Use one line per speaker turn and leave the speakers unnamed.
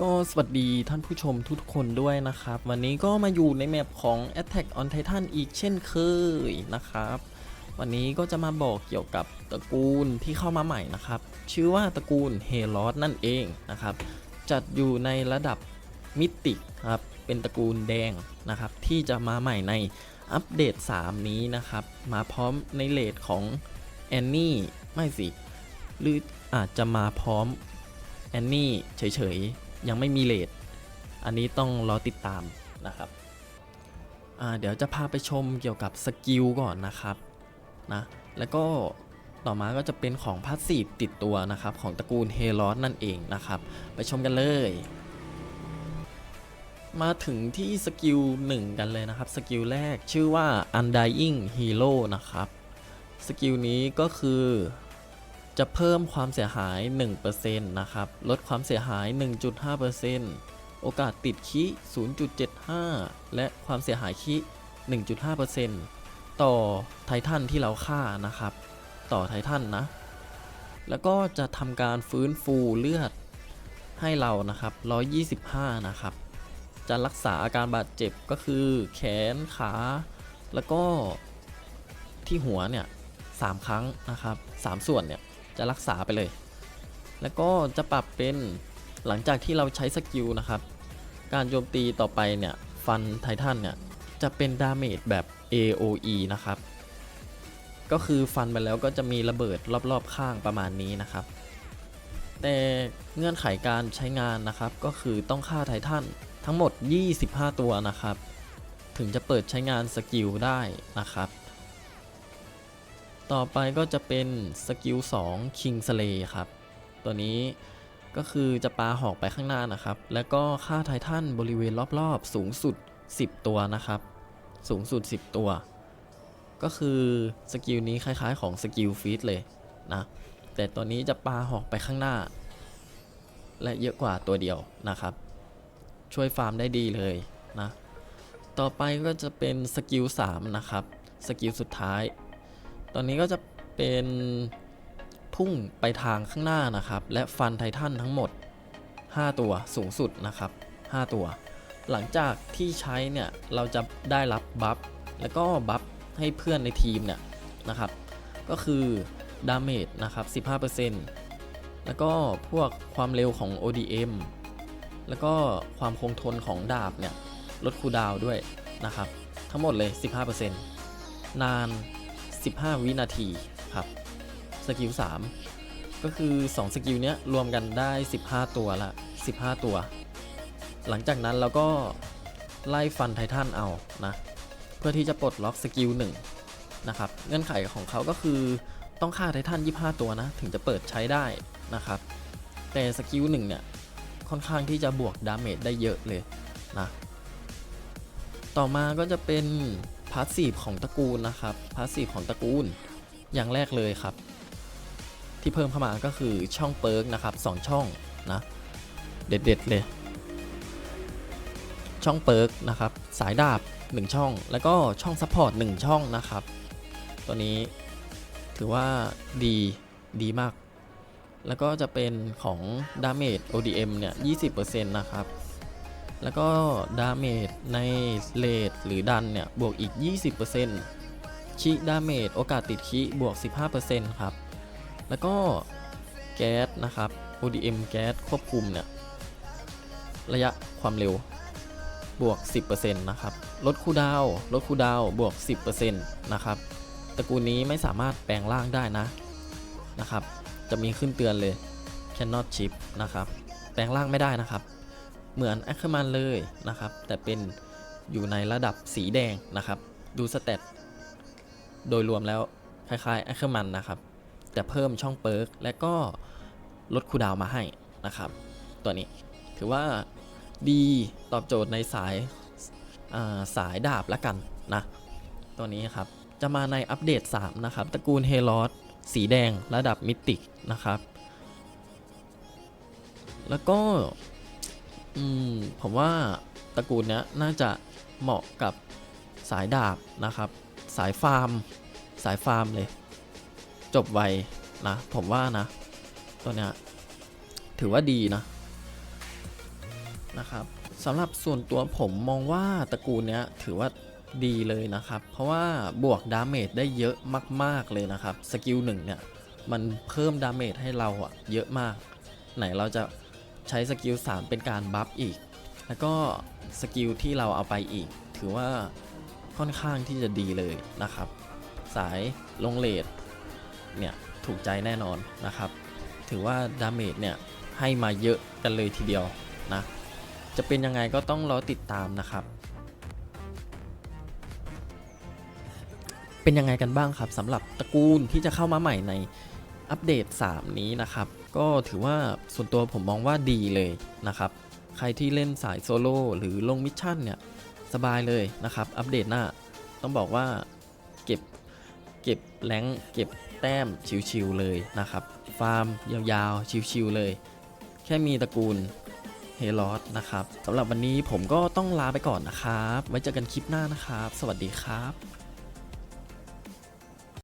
ก็สวัสดีท่านผู้ชมทุกคนด้วยนะครับ วันนี้ก็มาอยู่ในแมปของ Attack on Titan อีกเช่นเคยนะครับ วันนี้ก็จะมาบอกเกี่ยวกับตระกูลที่เข้ามาใหม่นะครับ ชื่อว่าตระกูลเฮลอสนั่นเองนะครับ จัดอยู่ในระดับมิติครับเป็นตระกูลแดงนะครับ ที่จะมาใหม่ในอัปเดต 3 นี้นะครับ มาพร้อมในเลทของแอนนี่ไม่สิหรืออาจจะมาพร้อมแอนนี่เฉย ยังไม่มีเลทอันนี้ต้องรอติดตามนะครับเดี๋ยวจะพาไปชมเกี่ยวกับสกิลก่อนนะครับนะแล้วก็ต่อมาก็จะเป็นของพาสซีฟติดตัวนะครับของตระกูลเฮลอสนั่นเองนะครับ ไปชมกันเลย มาถึงที่สกิล1กันเลยนะครับ สกิลแรกชื่อว่า Undying Hero นะครับ สกิลนี้ก็คือ จะเพิ่มความเสียหาย 1%นะครับ ลดความเสียหาย 1.5%โอกาสติดคิ0.75 และความเสียหายคิ1.5%ต่อไททันที่เราฆ่านะครับ ต่อไททันนะ แล้วก็จะทำการฟื้นฟูเลือดให้เรานะครับ 125 นะครับ จะรักษาอาการบาดเจ็บก็คือแขนขา แล้วก็ที่หัวเนี่ยสามครั้งนะครับสามส่วนเนี่ย จะรักษาไปเลย แล้วก็จะปรับเป็นหลังจากที่เราใช้สกิลนะครับ การโจมตีต่อไปเนี่ยฟันไททันเนี่ยจะเป็นดาเมจแบบ AOE นะครับ ก็คือฟันไปแล้วก็จะมีระเบิดรอบๆข้างประมาณนี้นะครับ แต่เงื่อนไขการใช้งานนะครับ ก็คือต้องฆ่าไททันทั้งหมด 25 ตัวนะครับ ถึงจะเปิดใช้งานสกิลได้นะครับ ต่อไปก็จะเป็นสกิล2 King Slay ครับ ตัวนี้ก็คือจะปาหอกไปข้างหน้านะครับ แล้วก็ฆ่าไททันบริเวณรอบๆ สูงสุด 10 ตัวนะครับ สูงสุด 10 ตัว ก็คือสกิลนี้คล้ายๆของสกิลฟีดเลยนะ แต่ตัวนี้จะปาหอกไปข้างหน้า และเยอะกว่าตัวเดียวนะครับ ช่วยฟาร์มได้ดีเลยนะ ต่อไปก็จะเป็นสกิล3นะครับ สกิลสุดท้าย ตอนนี้ก็จะเป็นพุ่งไปทางข้างหน้านะครับ และฟันไททันทั้งหมด 5 ตัวสูงสุดนะครับ 5 ตัว หลังจากที่ใช้เนี่ยเราจะได้รับบัฟแล้วก็บัฟให้เพื่อนในทีมเนี่ยนะครับ ก็คือดาเมจนะครับ 15%แล้วก็พวกความเร็วของ ODM แล้วก็ความคงทนของดาบเนี่ยลดคูดาวด้วยนะครับ ทั้งหมดเลย 15%นาน 15 วินาทีครับสกิล3ก็คือ 2 สกิลเนี้ยรวมกันได้ 15 ตัวละ 15 ตัว หลังจากนั้นเราก็ไล่ฟันไททันเอานะเพื่อที่จะปลดล็อกสกิล1นะครับเงื่อนไขของเขาก็คือต้องฆ่าไททัน25 ตัวนะ ถึงจะเปิดใช้ได้นะครับ แต่สกิล1เนี่ยค่อนข้างที่จะบวกดาเมจได้เยอะเลยนะต่อมาก็จะเป็น พาสซีฟของตระกูลนะครับพาสซีฟของตระกูล อย่างแรกเลยครับ ที่เพิ่มเข้ามาก็คือช่องเปิร์กนะครับสองช่องนะเด็ดๆเลยช่องเปิร์กนะครับสายดาบ 1 ช่อง แล้วก็ช่องซัพพอร์ต1ช่องนะครับ ตัวนี้ถือว่าดีดีมาก แล้วก็จะเป็นของดาเมจ ODM เนี่ย 20%นะครับ แล้วก็ดาเมจในเลดหรือดันเนี่ย บวกอีก 20%ชิดาเมจโอกาสติดคิบวก 15%ครับ แล้วก็แก๊สนะครับ ODM แก๊สควบคุมเนี่ย ระยะความเร็วบวก 10%นะครับลดคูดาวลดคูดาวบวก 10%นะครับ ตระกูลนี้ไม่สามารถแปลงร่างได้นะ นะครับ จะมีขึ้นเตือนเลย cannot chip นะครับ แปลงร่างไม่ได้นะครับ เหมือนแอคเคมันเลยนะครับ แต่เป็นอยู่ในระดับสีแดงนะครับ ดูสเตตโดยรวมแล้วคล้ายๆแอคเคมันนะครับ แต่เพิ่มช่องเปิร์กและก็ลดคูดาวมาให้นะครับ ตัวนี้ถือว่าดีตอบโจทย์ในสายาสายดาบละกันนะตัวนี้ครับ จะมาในอัปเดต 3 นะครับ ตระกูลเฮลอสสีแดงระดับมิติกนะครับ แล้วก็ อืมผมว่าตระกูลเนี้ยน่าจะเหมาะกับสายดาบนะครับ สายฟาร์ม สายฟาร์มเลย จบไวนะผมว่านะ ตัวเนี้ยถือว่าดีนะนะครับสำหรับส่วนตัวผมมองว่าตระกูลเนี้ยถือว่าดีเลยนะครับ เพราะว่าบวกดาเมจได้เยอะมาก ๆเลยนะครับ สกิลหนึ่งเนี่ย มันเพิ่มดาเมจให้เราอะเยอะมาก ไหนเราจะ ใช้สกิล3เป็นการบัฟอีก แล้วก็สกิลที่เราเอาไปอีก ถือว่าค่อนข้างที่จะดีเลยนะครับ สายลงเลดเนี่ยถูกใจแน่นอนนะครับ ถือว่าดาเมจเนี่ยให้มาเยอะกันเลยทีเดียวนะ จะเป็นยังไงก็ต้องรอติดตามนะครับเป็นยังไงกันบ้างครับสำหรับตระกูลที่จะเข้ามาใหม่ใน อัปเดต 3 นี้นะครับ ก็ถือว่าส่วนตัวผมมองว่าดีเลยนะครับ ใครที่เล่นสายโซโล่หรือลงมิชชั่นเนี่ย สบายเลยนะครับ อัปเดตหน้า ต้องบอกว่าเก็บเก็บแรงเก็บแต้มชิวๆเลยนะครับ ฟาร์มยาวๆชิวๆเลย แค่มีตระกูลเฮลอสนะครับสำหรับวันนี้ผมก็ต้องลาไปก่อนนะครับ ไว้เจอกันคลิปหน้านะครับ สวัสดีครับ